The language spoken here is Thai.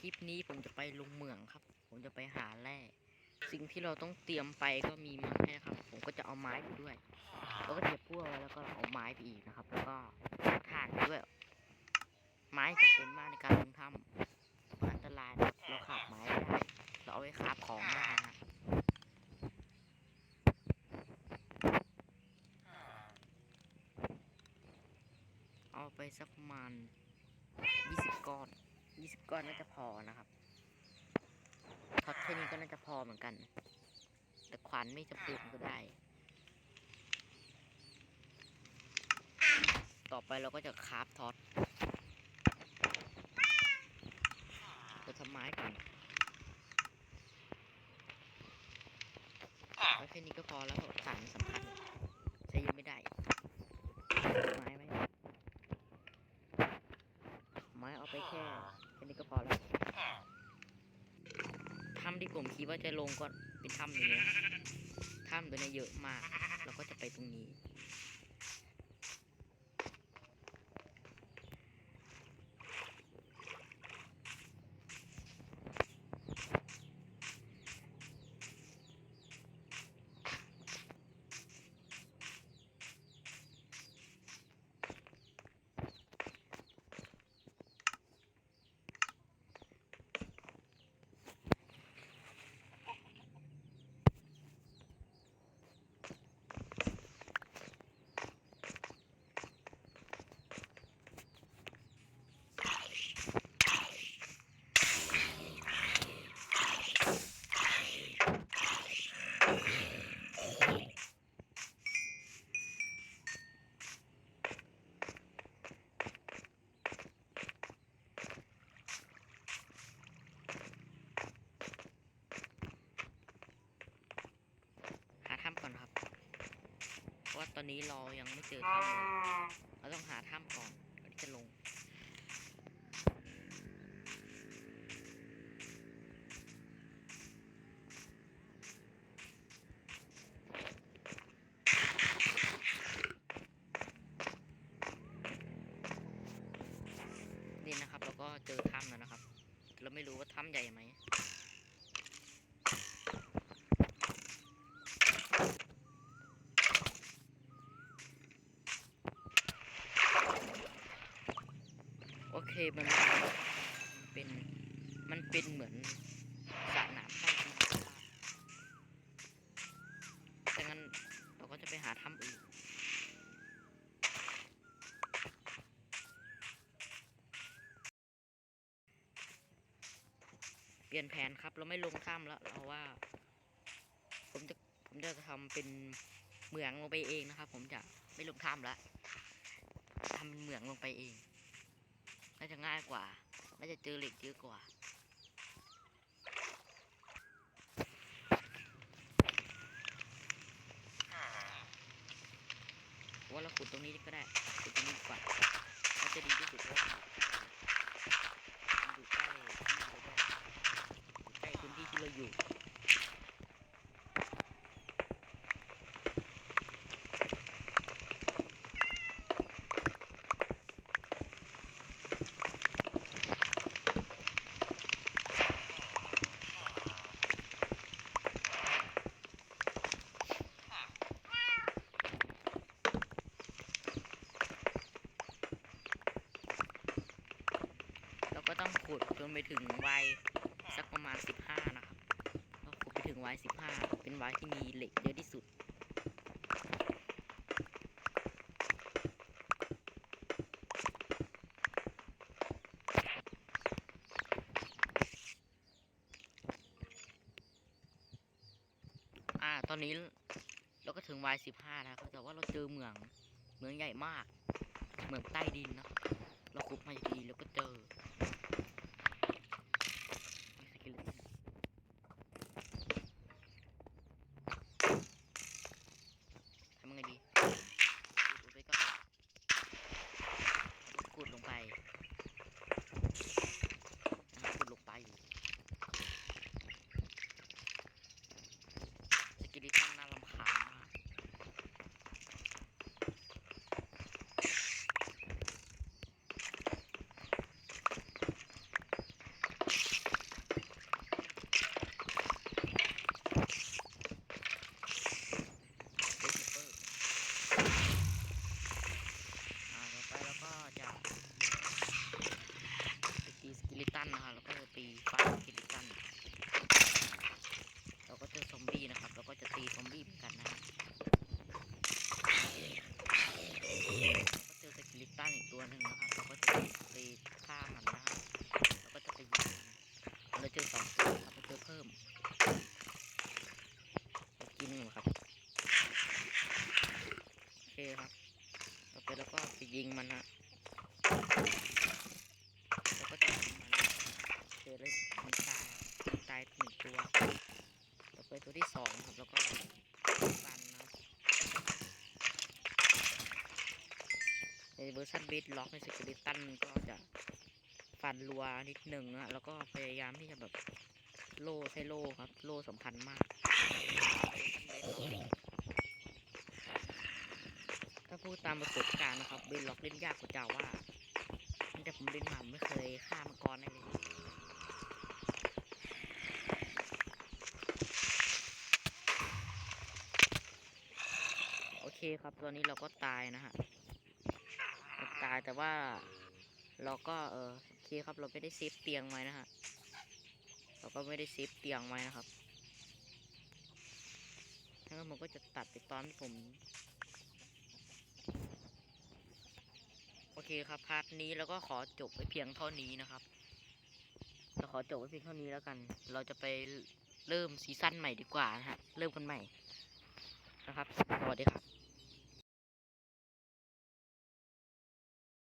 คลิปนี้ผมจะไปลงเมืองครับ ผมจะไปหาแร่สิ่งที่เราต้องเตรียมไปก็มีมาแค่นะครับ ผมก็จะเอาไม้ไปด้วยแล้วก็เก็บพวกไว้แล้วก็เอาไม้ไปอีกนะครับ แล้วก็ถ่านไปด้วย ไม้จำเป็นมากในการลงถ้ำอันตรายเราขาดไม้ไม่ได้เราเอาไว้คาบของได้นะเอาไปสักประมาณยี่สิบก้อน ยี่สิบก้อนน่าจะพอนะครับท็อตแค่นี้ก็น่าจะพอเหมือนกัน แต่ขวานไม่จำเป็นก็ได้ ต่อไปเราก็จะคราฟท็อตเราทำไม้ก่อนเอาแค่นี้ก็พอแล้วฐานสำคัญ ใช้ยังไม่ได้ ไม้ไหม ไม้เอาไปแค่แค่นี้ก็พอแล้ว ถ้ำที่ผมคิดว่าจะลงก็เป็นถ้ำนี้นะถ้ำตัวนี้เยอะมาก เราก็จะไปตรงนี้ หาถ้ำก่อนครับ เพราะว่าต อนนี้เรายังไม่เจอถ้ำเลยเราต้องหาถ้ำก่อนก่อนที่จะลง นี่นะครับ เราก็เจอถ้ำแล้วนะครับ เราไม่รู้ว่าถ้ำใหญ่ไหม มันเป็นมันเป็นเหมือนสระน้ำใต้ดินดังนั้นเราก็จะไปหาถ้ำอื่นเปลี่ยนแผนครับ เราไม่ลงถ้ำแล้วเราว่า ผมจะผมจะทำเป็นเหมืองลงไปเองนะครับ ผมจะไม่ลงถ้ำแล้วทำเป็นเหมืองลงไปเอง น่าจะง่ายกว่า น่าจะเจอเหล็กเยอะกว่า ว่าเราขุดตรงนี้ก็ได้ ขุดตรงนี้กว่าน่าจะดีที่สุดเพราะว่ามันอยู่ใกล้ที่เราด้วยอยู่ใกล้พื้นที่ที่เราอยู่ เราก็ต้อง ขุดจนไปถึงวัยสักประมาณ 15 นะครับเราขุดไปถึงวัย15 เป็นวัยที่มีเหล็กเยอะที่สุดอ่าตอนนี้เราก็ถึงวัย15 แล้วแต่ว่าเราเจอเหมืองเหมืองใหญ่มาก เหมืองใต้ดินเนะเราขุดมาดีแล้วก็เจอ ตัวหนึ่งนะครับ เราก็จะไปฆ่ามันนะครับเราก็จะไปยิงเราเจอสองตัวครับเราเจอเพิ่มกินครับโอเคครับต่อไปล้วก็ไปยิงมันฮะแล้วก็จะยิงมันเคอแลยมันตายตายหนึ่งตัวต่อไปตัวที่สองครับแล้วก็ฟัน อร์ชันเบสล็อกในสกิลิตันก็จะฟันรัวนิดหนึ่งอะแล้วก็พยายามที่จะแบบโล่ใช้โล่ครับ โล่สำคัญมาก ถ้าพูดตามประสบการณ์นะครับเบนล็อกเล่นยากกว่าจาว่าตั้งแต่ผมเล่นมามไม่เคยฆ่ามังกรได้เลยโอเคครับตอนนี้เราก็ตายนะฮะ เราตายแต่ว่าเราก็เออโอเคครับเราไม่ได้เซฟเตียงไว้นะฮะเราก็ไม่ได้เซฟเตียงไว้นะครับถ้างั้นผมก็จะตัดไปตอนที่ผม โอเคครับพาร์ทนี้แล้วก็ขอจบไว้เพียงเท่านี้นะครับเราขอจบไว้เพียงเท่านี้แล้วกัน เราจะไปเริ่มซีซั่นใหม่ดีกว่านะฮะ เริ่มกันใหม่นะครับ สวัสดีครับ